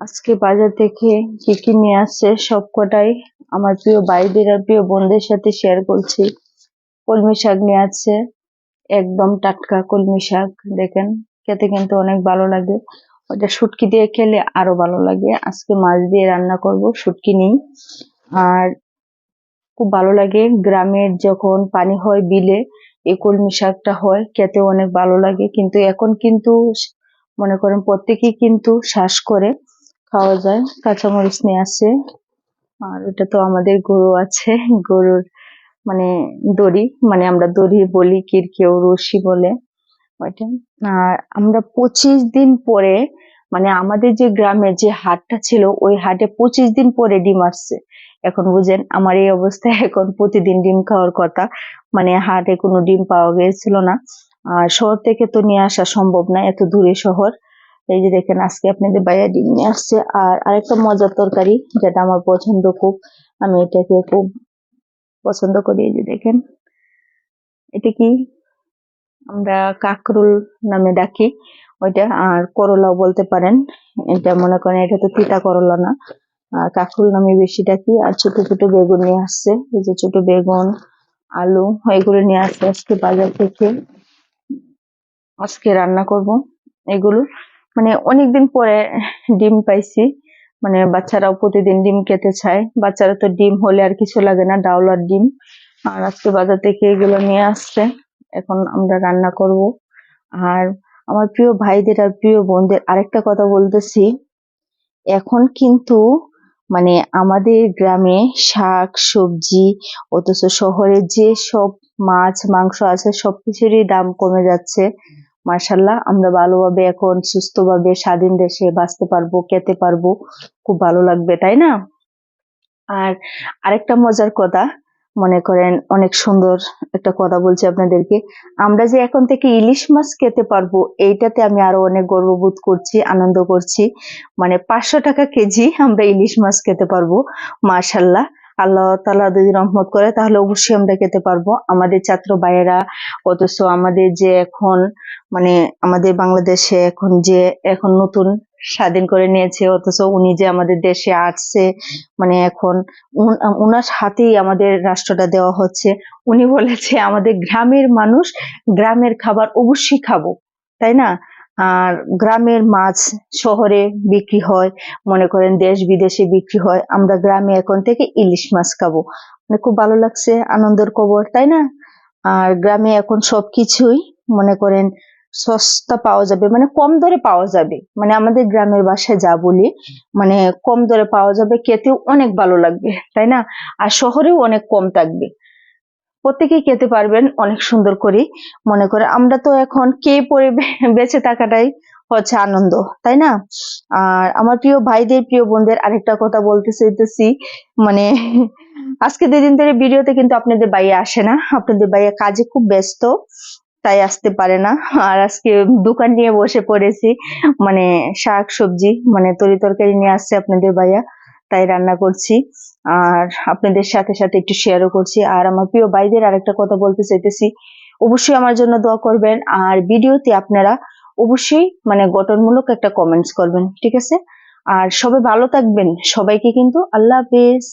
আজকে বাজার থেকে কি কি নিয়ে আসছে সবকটাই আমার প্রিয় ভাইদের আর প্রিয় বোনদের সাথে শেয়ার করছি। কলমি শাক নিয়ে আসছে, একদম টাটকা কলমি শাক, দেখেন, খেতে কিন্তু অনেক ভালো লাগে। ওটা শুটকি দিয়ে খেলে আরও ভালো লাগে। আজকে মাছ দিয়ে রান্না করব, শুটকি নেই। আর খুব ভালো লাগে গ্রামের যখন পানি হয় বিলে, এই কলমি শাকটা হয় খেতে অনেক ভালো লাগে। কিন্তু এখন কিন্তু মনে করেন প্রত্যেকেই কিন্তু শ্বাস করে। খাওয়া যায়, কাঁচামরিচ নিয়ে আসছে আর এটা তো আমাদের গরু আছে, গরুর মানে দড়ি মানে আমরা দড়ি বলি কির কেউ রশি বলে ওইটা। আর আমরা পঁচিশ দিন পরে মানে আমাদের যে গ্রামে যে হাটটা ছিল, ওই হাটে পঁচিশ দিন পরে ডিম আসছে। এখন বুঝেন, আমার এই অবস্থায় এখন প্রতিদিন ডিম খাওয়ার কথা। মানে হাটে কোনো ডিম পাওয়া গিয়েছিল না। আর শহর থেকে তো নিয়ে আসা সম্ভব না, এত দূরে শহর। এই যে দেখেন, আজকে আপনাদের বাইরে ডিম নিয়ে আসছে। আর আরেকটা মজার তরকারি, যেটা আমার পছন্দ খুব, আমি এটাকে খুব পছন্দ করি, এই যে দেখেন। এটা কি? আমরা কাকরুল নামে ডাকি ওইটা, আর করলাও বলতে পারেন। এটা মনে করেন, এটা তো তিতা করলা না। আর কাকরুল নামে বেশি ডাকি। আর ছোট ছোট বেগুন নিয়ে আসছে। এই যে ছোট বেগুন, আলু, এগুলো নিয়ে আসছে আজকে বাজার থেকে। আজকে রান্না করব এগুলো। মানে অনেকদিন পরে ডিম পাইছি। মানে বাচ্চারাও প্রতিদিন ডিম খেতে চায়। বাচ্চারা তো ডিম হলে আর কিছু লাগে না ডাউল আর ডিম। আর আজকে বাজার থেকে এগুলো নিয়ে আসছে। এখন আমরা রান্না করব। আর আমার প্রিয় ভাইদের আর প্রিয় বোনদের আরেকটা কথা বলতেছি। এখন কিন্তু মানে আমাদের গ্রামে শাক, সবজি, অথচ শহরে যে সব মাছ, মাংস আছে সবকিছুরই দাম কমে যাচ্ছে। মার্শাল্লাহ আমরা ভালোভাবে এখন সুস্থভাবে স্বাধীন দেশে বাঁচতে পারব, খেতে পারব। খুব ভালো লাগবে, তাই না? আর আরেকটা মজার কথা, মনে করেন অনেক সুন্দর একটা কথা বলছি আপনাদেরকে। আমরা যে এখন থেকে ইলিশ মাছ খেতে পারব, এইটাতে আমি আরও অনেক গর্ববোধ করছি, আনন্দ করছি। মানে পাঁচশো টাকা কেজি আমরা ইলিশ মাছ খেতে পারব মাশাল্লাহ আল্লাহ তালা যদি রহমত করে, তাহলে অবশ্যই আমরা খেতে পারব। আমাদের ছাত্র ভাইয়েরা, অথচ আমাদের যে এখন মানে আমাদের বাংলাদেশে এখন যে, এখন নতুন স্বাধীন করে নিয়েছে, অথচ উনি যে আমাদের দেশে আসছে মানে এখন উনার হাতেই আমাদের রাষ্ট্রটা দেওয়া হচ্ছে। উনি বলেছে, আমাদের গ্রামের মানুষ গ্রামের খাবার অবশ্যই খাব। তাই না? আর গ্রামের মাছ শহরে বিক্রি হয়, মনে করেন দেশ বিদেশে বিক্রি হয়, আমরা গ্রামে এখন থেকে ইলিশ মাছ খাব। মানে খুব ভালো লাগছে, আনন্দের খবর, তাই না? আর গ্রামে এখন সবকিছুই মনে করেন সস্তা পাওয়া যাবে মানে কম দরে পাওয়া যাবে। মানে আমাদের গ্রামের বাসায় যা বলি মানে কম দরে পাওয়া যাবে, খেতেও অনেক ভালো লাগবে, তাই না? আর শহরেও অনেক কম থাকবে। প্রত্যেকেই খেতে পারবেন অনেক সুন্দর করে। মনে করে আমরা তো এখন কে পরে বেঁচে থাকাটাই হচ্ছে আনন্দ, তাই না? আর আমার প্রিয় ভাইদের প্রিয় বোনদের আরেকটা কথা বলতে চাইতেছি মানে আজকে দুদিন ধরে ভিডিওতে কিন্তু আপনাদের বাইরে আসে না, আপনাদের বাইরে কাজে খুব ব্যস্ত, তাই আসতে পারে না। আর আজকে দোকান নিয়ে বসে পড়েছি মানে শাক সবজি মানে তরি তরকারি নিয়ে আসছে আপনাদের ভাইয়া। তাই রান্না করছি। আর আপনাদের সাথে সাথে একটু শেয়ারও করছি। আর আমার প্রিয় ভাইদের আরেকটা কথা বলতে চাইতেছি। অবশ্যই আমার জন্য দোয়া করবেন। আর ভিডিওতে আপনারা অবশ্যই মানে গঠনমূলক একটা কমেন্টস করবেন, ঠিক আছে? আর সবাই ভালো থাকবেন। সবাইকে কিন্তু আল্লাহ হাফেজ।